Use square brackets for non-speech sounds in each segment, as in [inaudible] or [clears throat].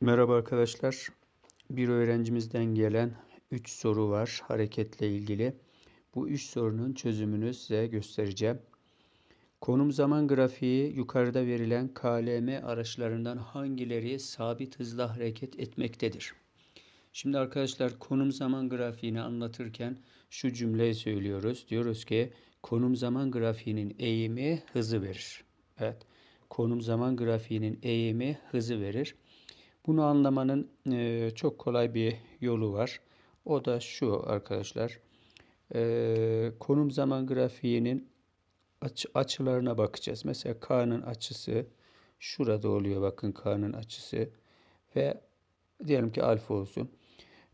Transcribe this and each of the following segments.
Merhaba arkadaşlar. Bir öğrencimizden gelen 3 soru var hareketle ilgili. Bu 3 sorunun çözümünü size göstereceğim. Konum zaman grafiği yukarıda verilen KLM araçlarından hangileri sabit hızla hareket etmektedir? Şimdi arkadaşlar konum zaman grafiğini anlatırken şu cümleyi söylüyoruz. Diyoruz ki konum zaman grafiğinin eğimi hızı verir. Evet. Konum zaman grafiğinin eğimi hızı verir. Bunu anlamanın e, çok kolay bir yolu var. O da şu arkadaşlar. E, konum zaman grafiğinin aç, açılarına bakacağız. Mesela K'nın açısı şurada oluyor. Bakın K'nın açısı ve diyelim ki alfa olsun.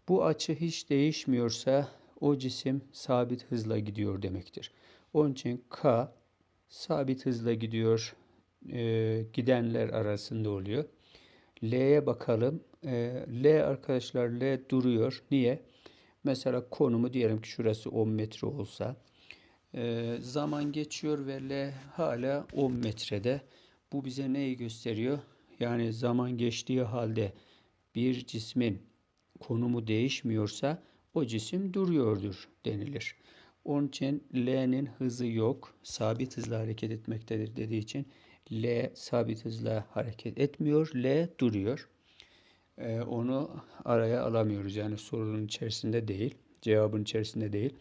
Bu açı hiç değişmiyorsa o cisim sabit hızla gidiyor demektir. Onun için K sabit hızla gidiyor e, gidenler arasında oluyor. L'ye bakalım. E, L arkadaşlar L duruyor. Niye? Mesela konumu diyelim ki şurası 10 metre olsa e, zaman geçiyor ve L hala 10 metrede. Bu bize neyi gösteriyor? Yani zaman geçtiği halde bir cismin konumu değişmiyorsa o cisim duruyordur denilir. Onun için L'nin hızı yok. Sabit hızla hareket etmektedir dediği için L sabit hızla hareket etmiyor. L duruyor. Ee, onu araya alamıyoruz. Yani sorunun içerisinde değil. Cevabın içerisinde değil.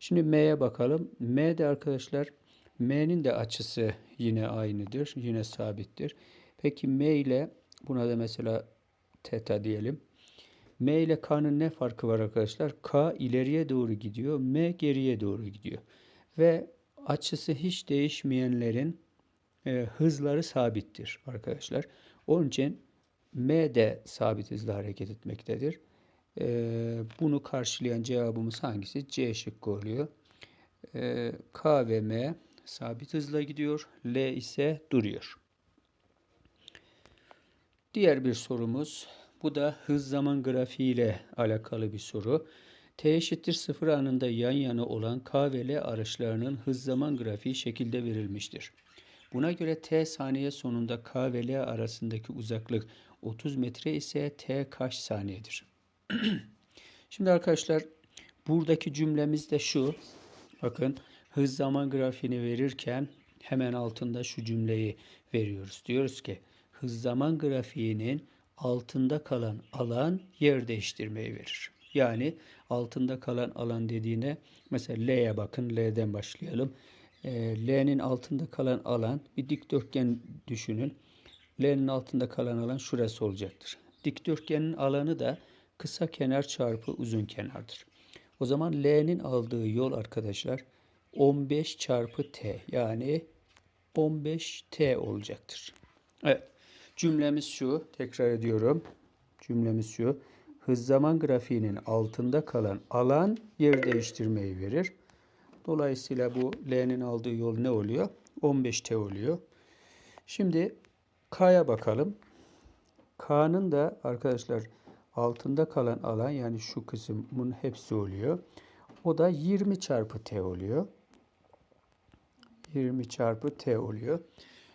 Şimdi M'ye bakalım. M'de arkadaşlar M'nin de açısı yine aynıdır. Yine sabittir. Peki M ile buna da mesela teta diyelim. M ile K'nın ne farkı var arkadaşlar? K ileriye doğru gidiyor. M geriye doğru gidiyor. Ve açısı hiç değişmeyenlerin e, hızları sabittir arkadaşlar. Onun için M de sabit hızla hareket etmektedir. E, bunu karşılayan cevabımız hangisi? C şıkkı oluyor. E, K ve M sabit hızla gidiyor. L ise duruyor. Diğer bir sorumuz. Bu da hız zaman grafiği ile alakalı bir soru. T eşittir 0 anında yan yana olan K ve L araçlarının hız zaman grafiği şekilde verilmiştir. Buna göre t saniye sonunda k ve l arasındaki uzaklık 30 metre ise t kaç saniyedir? [clears throat] Şimdi arkadaşlar buradaki cümlemiz de şu. Bakın hız zaman grafiğini verirken hemen altında şu cümleyi veriyoruz. Diyoruz ki hız zaman grafiğinin altında kalan alan yer değiştirmeyi verir. Yani altında kalan alan dediğine mesela L'ye bakın. L'den başlayalım. Ee, L'nin altında kalan alan bir dikdörtgen düşünün. L'nin altında kalan alan şurası olacaktır. Dikdörtgenin alanı da kısa kenar çarpı uzun kenardır. O zaman L'nin aldığı yol arkadaşlar 15 çarpı T yani 15T olacaktır. Evet. Cümlemiz şu. Tekrar ediyorum. Cümlemiz şu. Hız zaman grafiğinin altında kalan alan yer değiştirmeyi verir. Dolayısıyla bu L'nin aldığı yol ne oluyor? 15T oluyor. Şimdi K'ya bakalım. K'nın da arkadaşlar altında kalan alan yani şu kısmın hepsi oluyor. O da 20 çarpı T oluyor. 20 çarpı T oluyor.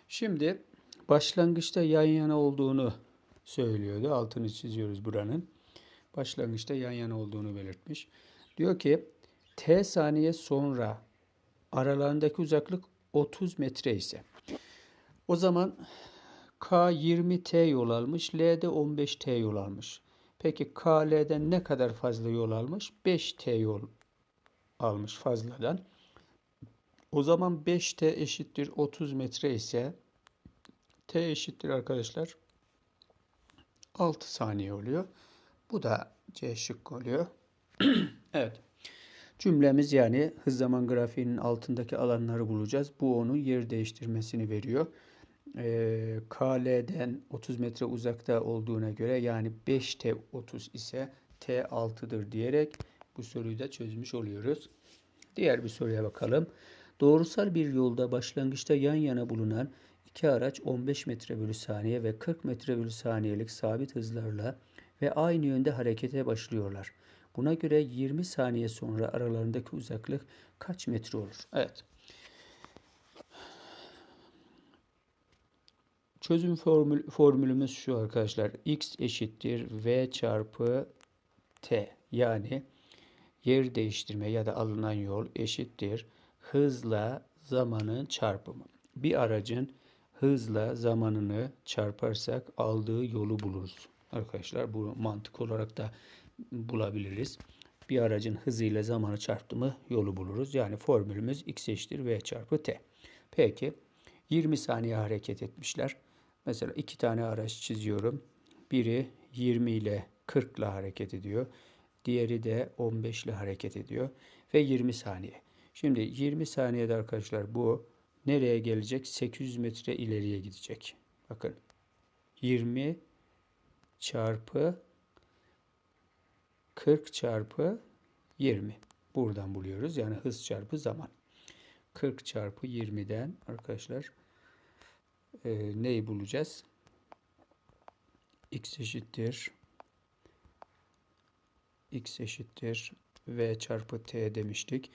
Şimdi başlangıçta yan yana olduğunu söylüyordu. Altını çiziyoruz buranın. Başlangıçta yan yana olduğunu belirtmiş. Diyor ki t saniye sonra aralarındaki uzaklık 30 metre ise o zaman K 20T yol almış, L de 15T yol almış. Peki K L'den ne kadar fazla yol almış? 5T yol almış fazladan. O zaman 5T eşittir 30 metre ise T eşittir arkadaşlar 6 saniye oluyor. Bu da C şıkkı oluyor. [clears throat] evet. Cümlemiz yani hız zaman grafiğinin altındaki alanları bulacağız. Bu onun yer değiştirmesini veriyor. Ee, KL'den 30 metre uzakta olduğuna göre yani 5T 30 ise T 6'dır diyerek bu soruyu da çözmüş oluyoruz. Diğer bir soruya bakalım. Doğrusal bir yolda başlangıçta yan yana bulunan iki araç 15 metre bölü saniye ve 40 metre bölü saniyelik sabit hızlarla ve aynı yönde harekete başlıyorlar. Buna göre 20 saniye sonra aralarındaki uzaklık kaç metre olur? Evet. Çözüm formül, formülümüz şu arkadaşlar. x eşittir v çarpı t. Yani yer değiştirme ya da alınan yol eşittir hızla zamanın çarpımı. Bir aracın hızla zamanını çarparsak aldığı yolu buluruz. Arkadaşlar bu mantık olarak da bulabiliriz. Bir aracın hızıyla zamanı çarptı mı yolu buluruz. Yani formülümüz x eşittir v çarpı t. Peki 20 saniye hareket etmişler. Mesela iki tane araç çiziyorum. Biri 20 ile 40 ile hareket ediyor. Diğeri de 15 ile hareket ediyor. Ve 20 saniye. Şimdi 20 saniyede arkadaşlar bu nereye gelecek? 800 metre ileriye gidecek. Bakın 20 çarpı 40 çarpı 20. Buradan buluyoruz. Yani hız çarpı zaman. 40 çarpı 20'den arkadaşlar e, neyi bulacağız? x eşittir x eşittir v çarpı t demiştik.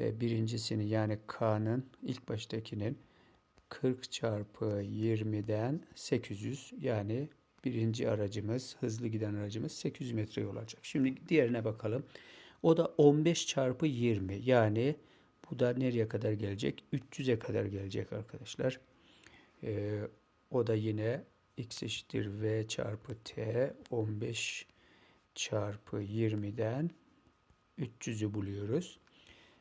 E, birincisini yani k'nın ilk baştakinin 40 çarpı 20'den 800 yani birinci aracımız hızlı giden aracımız 800 metre yol alacak. Şimdi diğerine bakalım. O da 15 çarpı 20 yani bu da nereye kadar gelecek? 300'e kadar gelecek arkadaşlar. Ee, o da yine x eşittir v çarpı t 15 çarpı 20'den 300'ü buluyoruz.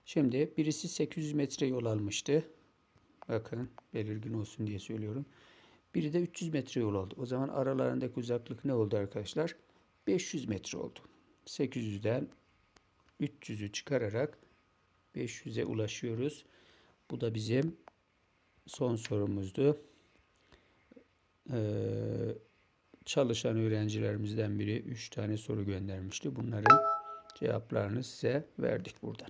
Şimdi birisi 800 metre yol almıştı. Bakın belirgin olsun diye söylüyorum. Biri de 300 metre yol oldu. O zaman aralarındaki uzaklık ne oldu arkadaşlar? 500 metre oldu. 800'den 300'ü çıkararak 500'e ulaşıyoruz. Bu da bizim son sorumuzdu. Ee, çalışan öğrencilerimizden biri 3 tane soru göndermişti. Bunların cevaplarını size verdik buradan.